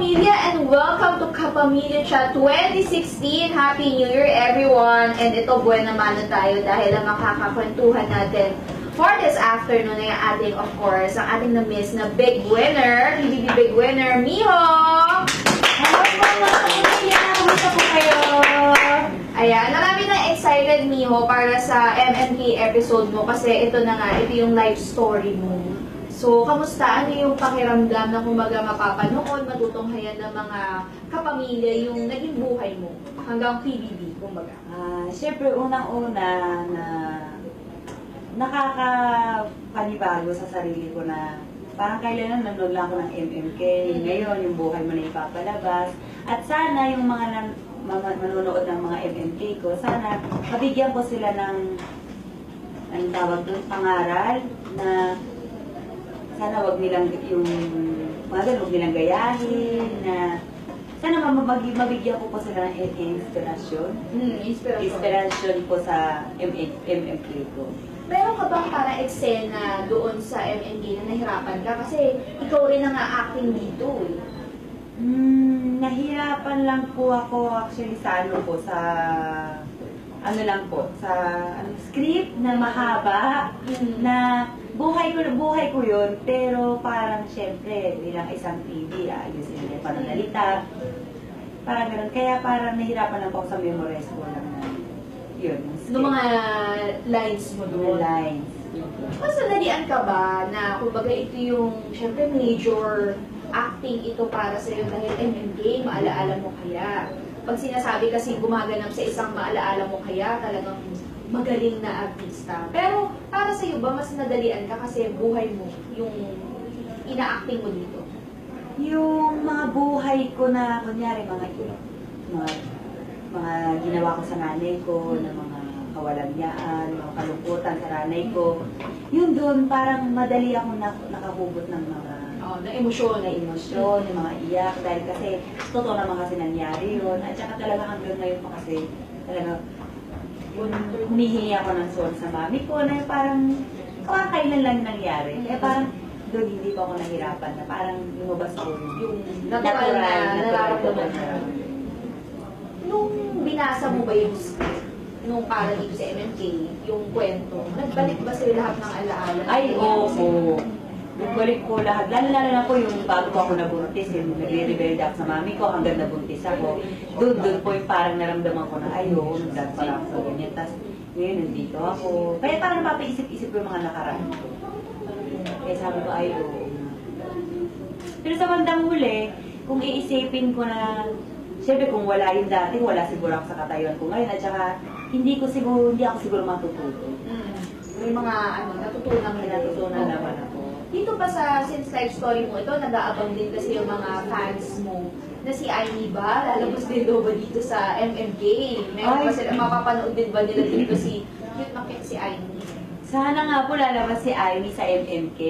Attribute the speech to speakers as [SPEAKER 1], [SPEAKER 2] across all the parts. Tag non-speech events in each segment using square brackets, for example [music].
[SPEAKER 1] Kapamilya and welcome to Kapamilya Chat 2016. Happy New Year everyone! And ito buwan naman na tayo dahil ang makakakwentuhan natin for this afternoon ay ating, of course, ang ating na-miss na big winner, PBB big winner, Miho!
[SPEAKER 2] Hello po mga kapamilya! Kamusta po kayo?
[SPEAKER 1] Ayan, marami na excited, Miho, para sa MMK episode mo kasi ito na nga, ito yung life story mo. So, kamusta? Ano yung pakiramdam na kumaga mapapanood, matutunghayan ng mga kapamilya yung naging buhay mo hanggang PBB, kumbaga?
[SPEAKER 2] Ah, Siyempre, unang-una na nakakapanibago sa sarili ko na parang kailan nanonood lang ako ng MMK, ngayon yung buhay mo na ipapalabas. At sana yung mga nan, mga manonood ng mga MMK ko, sana mabigyan ko sila ng ang tawag doon, pangaral na sana wag nilang yung mga ganun, wag nilang gayahin na sana mamabagi, mabigyan ko po sila ng inspirasyon.
[SPEAKER 1] Hmm, inspiration.
[SPEAKER 2] Inspiration po sa MM, MMK ko.
[SPEAKER 1] Meron ka bang parang eksena doon sa MMK na nahirapan ka? Kasi ikaw rin ang acting dito eh.
[SPEAKER 2] Hmm, nahirapan lang po ako actually sa ano po, sa ano lang po, sa ano, script na mahaba
[SPEAKER 1] Hmm.
[SPEAKER 2] na buhay ko buhay ko yun pero parang syempre bilang isang TV ayusin nila yung pananalita parang ganun kaya parang nahirapan lang ako sa memorize ko lang na yun yung
[SPEAKER 1] mga lines mo doon.
[SPEAKER 2] lines
[SPEAKER 1] Mas nadalian ka ba na kumbaga ito yung, syempre major acting ito para sa iyo dahil MMK, maalaala mo kaya. Pag sinasabi kasi gumaganap sa isang maalaala mo kaya, talagang magaling na artista. Pero para sa iyo ba mas nadalian ka kasi buhay mo yung ina-acting mo dito?
[SPEAKER 2] yung mga buhay ko na kunyari mga mga mga ginawa ko sa nanay ko na mga kawalangyaan, mga kalungkutan sa nanay ko yun doon parang madali ako na, nakahubot ng mga
[SPEAKER 1] Oh, na emosyon.
[SPEAKER 2] na emosyon, yung mga iyak, dahil kasi totoo naman kasi nangyari yun. At saka talaga hanggang ngayon pa kasi talaga humihingi ako ng soul sa mami ko na parang kakailan lang nangyari. Kaya parang doon hindi pa ako nahirapan na parang lumabas ko yung,
[SPEAKER 1] natural na nararamdaman mo. Nung binasa mo ba yung script, nung para dito sa MMK, yung kwento, nagbalik ba sa'yo lahat ng alaala?
[SPEAKER 2] Ay, oo. Nagbalik ko lahat. Lalo lalo na po yung bago ako nabuntis, yung nagre-rebelde ako sa mami ko hanggang nabuntis ako. Doon, doon po yung parang naramdaman ko na ayun, dahil pala ako sa ganyan. Tapos ngayon nandito ako. Kaya parang napapaisip-isip ko yung mga nakaraan ko. Kaya sabi ko, ay, oo. Pero sa bandang huli, kung iisipin ko na, syempre kung wala yung dati, wala siguro ako sa katayuan ko ngayon. At saka, hindi ko siguro, hindi ako siguro matututo.
[SPEAKER 1] Mm. May mga ano, natutunan ka
[SPEAKER 2] natutunan naman ako.
[SPEAKER 1] Dito pa sa since life story mo ito, nag-aabang din kasi yung mga fans mo na si Aimee ba? Lalabas din daw ba dito sa MMK? Meron ba sila, mapapanood din ba nila dito si cute na cute si Aimee?
[SPEAKER 2] Sana nga po lalabas si Ivy sa MMK.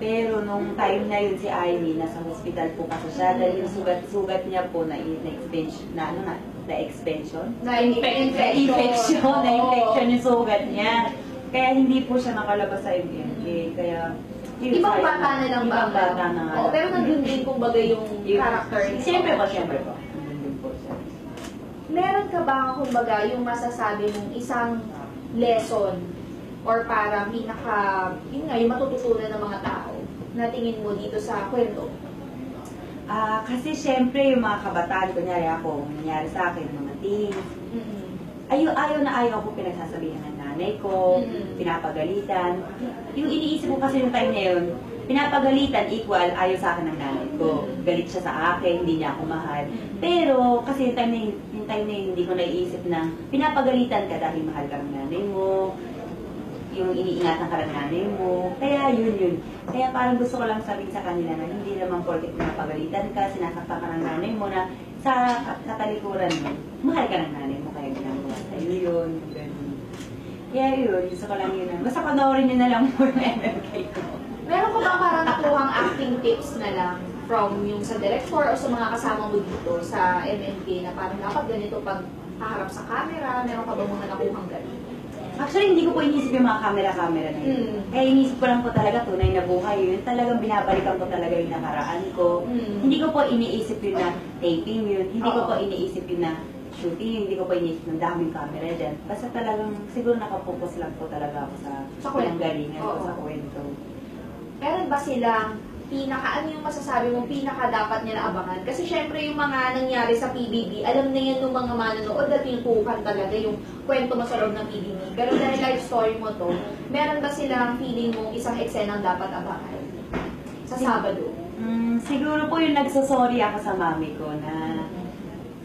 [SPEAKER 2] Pero nung time na yun si Ivy, nasa hospital po kasi siya. Dahil yung sugat-sugat niya po na, na extension, na ano na, na expansion?
[SPEAKER 1] Na
[SPEAKER 2] Na infection, na infection yung sugat niya. Kaya hindi po siya nakalabas sa MMK. Kaya,
[SPEAKER 1] Ibang bata na lang ba?
[SPEAKER 2] Ibang bata na nga.
[SPEAKER 1] Oo, pero nandun din kumbaga yung
[SPEAKER 2] Yung-
[SPEAKER 1] character niya.
[SPEAKER 2] Siyempre po, siyempre siya.
[SPEAKER 1] Meron ka ba kumbaga yung masasabi mong isang lesson or para pinaka, yun nga, yung matututunan ng mga tao na tingin mo dito sa kwento?
[SPEAKER 2] Ah, kasi siyempre yung mga kabataan, kunyari ako, nangyari sa akin, mga teens,
[SPEAKER 1] Mm-mm.
[SPEAKER 2] ayaw, ayaw na ayaw ko pinagsasabihan ng nanay ko,
[SPEAKER 1] Mm.
[SPEAKER 2] pinapagalitan. Yung iniisip ko kasi yung time na yun, pinapagalitan equal ayaw sa akin ng nanay ko. Galit siya sa akin, hindi niya ako mahal. Pero kasi yung time na yun, yung time na hindi ko naiisip na pinapagalitan ka dahil mahal ka ng nanay mo, yung iniingatan ka ng nanay mo. Kaya yun yun. Kaya parang gusto ko lang sabihin sa kanila na hindi naman porket pinapagalitan ka, sinasaktan ka ng nanay mo na sa katalikuran mo, mahal ka ng nanay mo kaya ginagawa sa'yo yun. Kaya yun, gusto ko lang yun. Basta panoorin nyo na lang mo yung MMK ko.
[SPEAKER 1] Meron ka ba parang nakuhang acting tips na lang from yung sa director o sa mga kasama mo dito sa MMK na parang dapat ganito pag haharap sa camera, meron ka ba muna nakuhang ganito?
[SPEAKER 2] Actually, hindi ko po inisip yung mga camera-camera na yun.
[SPEAKER 1] Mm.
[SPEAKER 2] Kaya inisip ko lang po talaga tunay na buhay yun. Talagang binabalikan ko talaga yung nakaraan ko.
[SPEAKER 1] Mm.
[SPEAKER 2] Hindi ko po iniisip yun na taping yun. Hindi ko
[SPEAKER 1] Oo.
[SPEAKER 2] po iniisip yun na shooting. Hindi ko po iniisip ng daming camera dyan. Basta talagang siguro nakapokus lang po talaga ako sa,
[SPEAKER 1] Sa kwento.
[SPEAKER 2] pinanggalingan ko sa kwento.
[SPEAKER 1] Meron ba silang pinaka, ano yung masasabi mong pinaka dapat nila abangan? Kasi syempre yung mga nangyari sa PBB, alam na yan ng mga manonood at tinutukan talaga yung kwento mo sa loob ng PBB. Pero dahil life story mo to, meron ba silang feeling mong isang eksenang dapat abangan? Sa Sabado.
[SPEAKER 2] Mm, siguro po yung nagsasorry ako sa mami ko na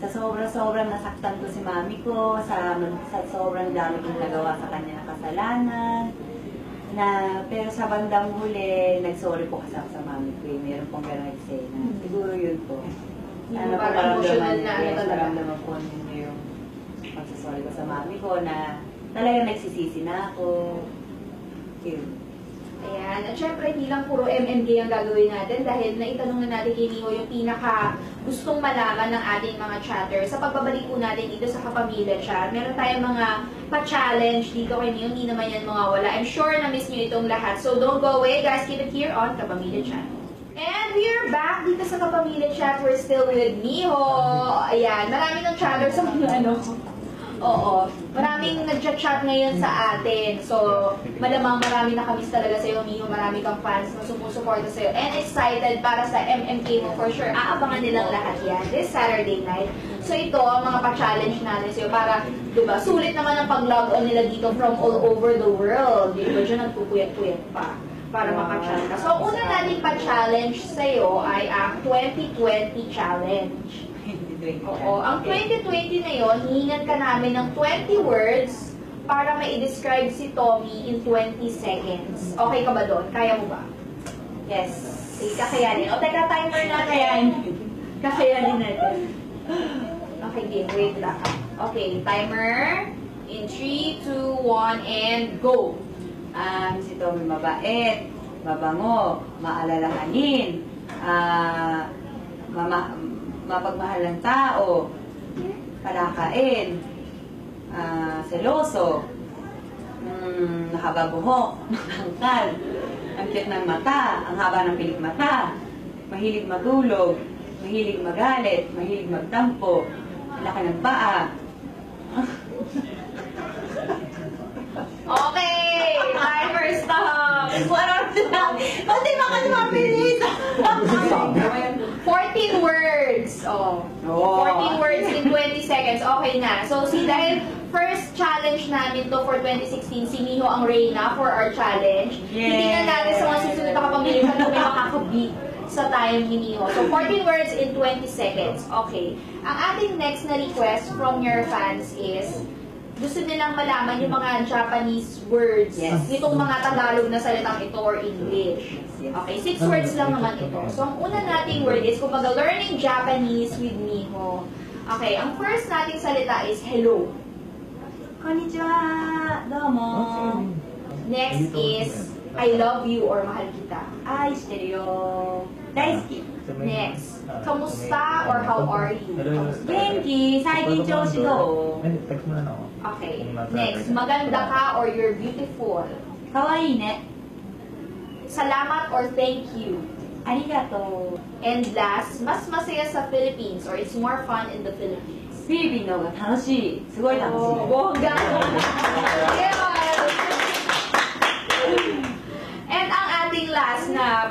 [SPEAKER 2] sa sobrang-sobrang nasaktan ko si mami ko, sa, sa sobrang dami kong nagawa sa kanya na kasalanan, na, pero sa bandang huli, nagsorry po kasi ako sa mami ko, eh. meron pong gano'ng eksena.
[SPEAKER 1] Hmm.
[SPEAKER 2] Siguro yun po.
[SPEAKER 1] Yung parang emotional na ano talaga.
[SPEAKER 2] maramdaman po ninyo yung pagsasorry ko sa mami ko na talagang nagsisisi na ako. Yun.
[SPEAKER 1] Ayan. At syempre, hindi lang puro MMK ang gagawin natin dahil naitanong na natin kay Nico yung pinaka gustong malaman ng ating mga chatter. Sa pagbabalik po natin dito sa Kapamilya Chat, meron tayong mga pa-challenge dito kay Nico. Hindi naman yan mawawala. I'm sure na-miss nyo itong lahat. So don't go away, guys. Keep it here on Kapamilya Chat. And we're back dito sa Kapamilya Chat. We're still with Miho. Ayan. Marami ng chatter sa mga ano. Oo. Maraming nag-chat ngayon sa atin. So, malamang marami na kamiss talaga sa'yo, Miho. Marami kang fans na sumusuporta sa'yo. And excited para sa MMK mo for sure. Aabangan nilang lahat yan this Saturday night. So, ito ang mga pa-challenge natin sa'yo para, di ba, sulit naman ang pag-log on nila dito from all over the world. Di ba, dyan nagpupuyat-puyat pa para makachallenge ka. So, una nating pa-challenge sa'yo ay ang 2020 challenge. Oo. Ang 2020 na yon, hihingan ka namin ng 20 words para ma-describe si Tommy in 20 seconds. Okay ka ba doon? Kaya mo ba?
[SPEAKER 2] Yes.
[SPEAKER 1] Sige, kakayanin. O, teka, timer natin. Kakayanin natin. Okay, game. Wait lang. Okay, timer. In 3, 2, 1, and go.
[SPEAKER 2] Um, si Tommy mabait, mabango, maalalahanin, ah, mama, mapagmahal ng tao, palakain, ah, seloso, mm, nakaba buhok, [laughs] nakangkal, ang cute ng mata, ang haba ng pilik mata, mahilig matulog, mahilig magalit, mahilig magtampo, laki ng paa, [laughs]
[SPEAKER 1] Okay! Timer stop!
[SPEAKER 2] Parang sila, pati mga mabilis.
[SPEAKER 1] 14 words. Oh.
[SPEAKER 2] Oo.
[SPEAKER 1] 14 words in 20 seconds. Okay na. So, si dahil first challenge namin to for 2016, si Miho ang Reyna for our challenge. Hindi na natin sa mga susunod na kapamilya kung may makakabeat sa time ni Miho. So, 14 words in 20 seconds. Okay. Ang ating next na request from your fans is gusto nilang malaman yung mga Japanese words
[SPEAKER 2] Yes.
[SPEAKER 1] nitong mga Tagalog na salitang ito or English. Okay, six words lang naman ito. So, ang una nating word is, kumbaga, learning Japanese with Miho. Okay, ang first nating salita is hello.
[SPEAKER 2] Konnichiwa! Domo!
[SPEAKER 1] Next is, I love you or mahal kita.
[SPEAKER 2] Ai, stereo. Daisuki.
[SPEAKER 1] Next, kamusta or how are you?
[SPEAKER 2] Genki, saikin choushi do?
[SPEAKER 3] Hindi, text mo na ako.
[SPEAKER 1] Okay, next, maganda ka or you're beautiful.
[SPEAKER 2] Kawaii ne.
[SPEAKER 1] Salamat or thank you.
[SPEAKER 2] Arigato.
[SPEAKER 1] And last, mas masaya sa Philippines or it's more fun in the Philippines.
[SPEAKER 2] フィリピンの方が楽しい。すごい楽しい。
[SPEAKER 1] Oh, bongga! And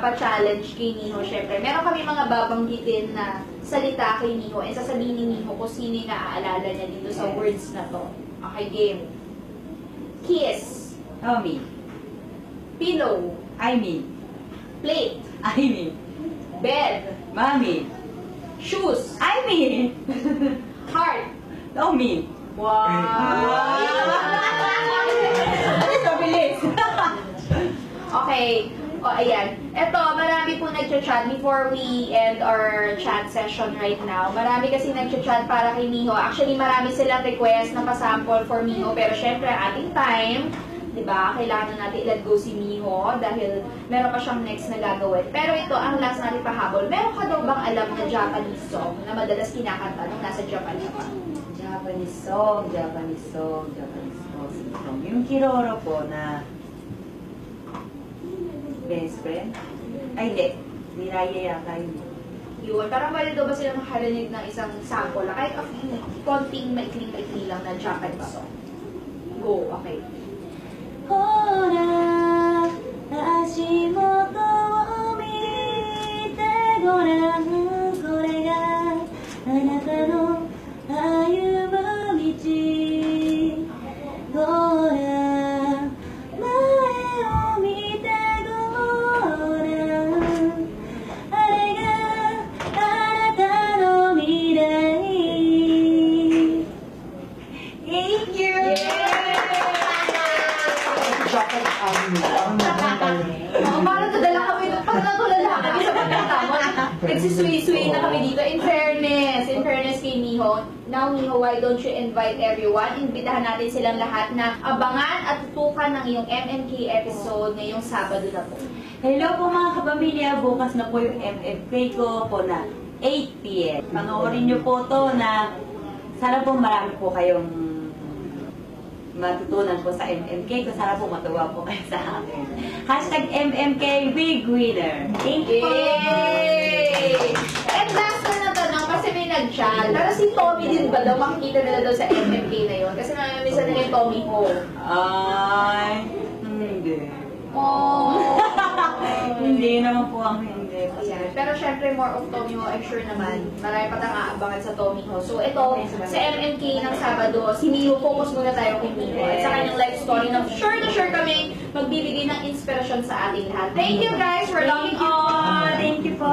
[SPEAKER 1] Last na pa-challenge kay Niho, syempre, meron kami mga babanggitin na salita kay Niho and sasabihin ni Niho kung sino yung naaalala niya dito sa words na to. Okay, game. Kiss,
[SPEAKER 2] Tommy,
[SPEAKER 1] pillow,
[SPEAKER 2] Aimi,
[SPEAKER 1] plate,
[SPEAKER 2] Aimi,
[SPEAKER 1] bed,
[SPEAKER 2] Mami,
[SPEAKER 1] shoes,
[SPEAKER 2] Aimi,
[SPEAKER 1] heart.
[SPEAKER 2] Tommy.
[SPEAKER 1] Wow! [laughs]
[SPEAKER 2] Alis, mabilis.
[SPEAKER 1] Okay. O, ayan. Ito, marami po nagchat-chat before we end our chat session right now. Marami kasi nagchat-chat para kay Miho. Actually, marami silang request na pasample for Miho. Pero syempre, ating time, di ba, kailangan na natin i-let go si Miho dahil meron pa siyang next na gagawin. Pero ito, ang last natin pahabol. Meron ka daw bang alam na Japanese song na madalas kinakanta nung nasa Japan ka pa?
[SPEAKER 2] Japanese song, Japanese song, Japanese song. Yung Kiroro po na best friend? Ay, hindi. Niraya yata yun.
[SPEAKER 1] Yun, parang mali daw ba sila makarinig ng isang sample na kahit okay, konting maikling-maikli lang na jacket ba so. Go, okay. Hold up, why don't you invite everyone? Imbitahan natin silang lahat na abangan at tutukan ng iyong MMK episode ngayong Sabado na po.
[SPEAKER 2] Hello po mga kapamilya, bukas na po yung MFK ko po na 8pm. Panoorin niyo po to na sana po marami po kayong matutunan po sa MMK ko. Sana po matuwa po kayo sa akin. Hashtag MMK Big Winner. Thank you!
[SPEAKER 1] Yay! And last kasi nag-chat. Pero si Tommy din ba daw, makikita nila daw sa MMK na yun? Kasi namamisa nila yung Tommy Ho.
[SPEAKER 2] Ay, hindi.
[SPEAKER 1] Oh. [laughs]
[SPEAKER 2] hindi naman po ang hindi.
[SPEAKER 1] Ayan. Pero syempre, more of Tommy Ho, I'm sure naman, marami pa tayong aabangan sa Tommy Ho. So ito, sa MMK ng Sabado, si Mio, focus muna tayo kay Mio. At sa kanyang life story na sure na sure kami magbibigay ng inspirasyon sa ating lahat. Thank you guys for logging on!
[SPEAKER 2] Thank you po.